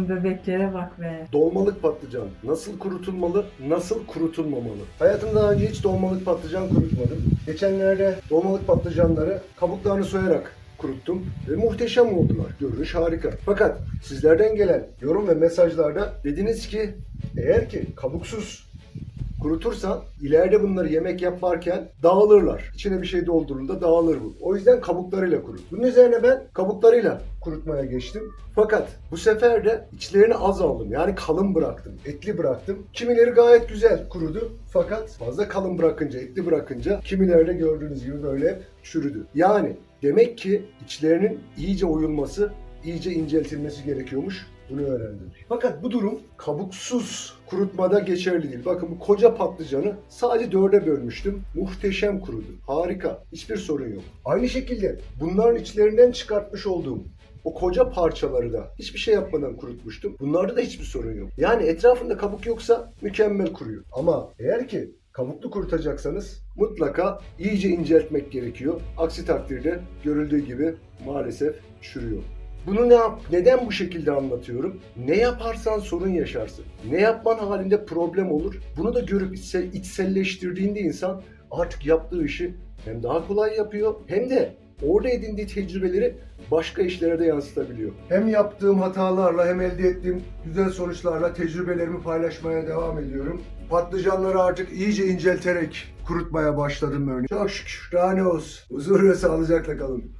Bebeklere bak be. Dolmalık patlıcan nasıl kurutulmalı, nasıl kurutulmamalı? Hayatımda daha önce hiç dolmalık patlıcan kurutmadım. Geçenlerde dolmalık patlıcanları kabuklarını soyarak kuruttum ve muhteşem oldular. Görünüş harika. Fakat sizlerden gelen yorum ve mesajlarda dediniz ki eğer ki kabuksuz kurutursan ileride bunları yemek yaparken dağılırlar. İçine bir şey doldurulduğunda dağılır bu. O yüzden kabuklarıyla kurut. Bunun üzerine ben kabuklarıyla kurutmaya geçtim. Fakat bu sefer de içlerini az aldım. Yani kalın bıraktım. Etli bıraktım. Kimileri gayet güzel kurudu. Fakat fazla kalın bırakınca, etli bırakınca kimileri de gördüğünüz gibi böyle çürüdü. Yani demek ki içlerinin iyice oyulması, iyice inceltilmesi gerekiyormuş. Bunu öğrendim. Fakat bu durum kabuksuz kurutmada geçerli değil. Bakın bu koca patlıcanı sadece dörde bölmüştüm. Muhteşem kurudu. Harika. Hiçbir sorun yok. Aynı şekilde bunların içlerinden çıkartmış olduğum o koca parçaları da hiçbir şey yapmadan kurutmuştum. Bunlarda da hiçbir sorun yok. Yani etrafında kabuk yoksa mükemmel kuruyor. Ama eğer ki kabuklu kurutacaksanız mutlaka iyice inceltmek gerekiyor. Aksi takdirde görüldüğü gibi maalesef çürüyor. Bunu ne yap? Neden bu şekilde anlatıyorum? Ne yaparsan sorun yaşarsın. Ne yapman halinde problem olur. Bunu da görüp içsel, içselleştirdiğinde insan artık yaptığı işi hem daha kolay yapıyor hem de orada edindiği tecrübeleri başka işlere de yansıtabiliyor. Hem yaptığım hatalarla hem elde ettiğim güzel sonuçlarla tecrübelerimi paylaşmaya devam ediyorum. Patlıcanları artık iyice incelterek kurutmaya başladım örneğin. Çok şükür. Daha ne olsun. Huzur ve sağlıcakla kalın.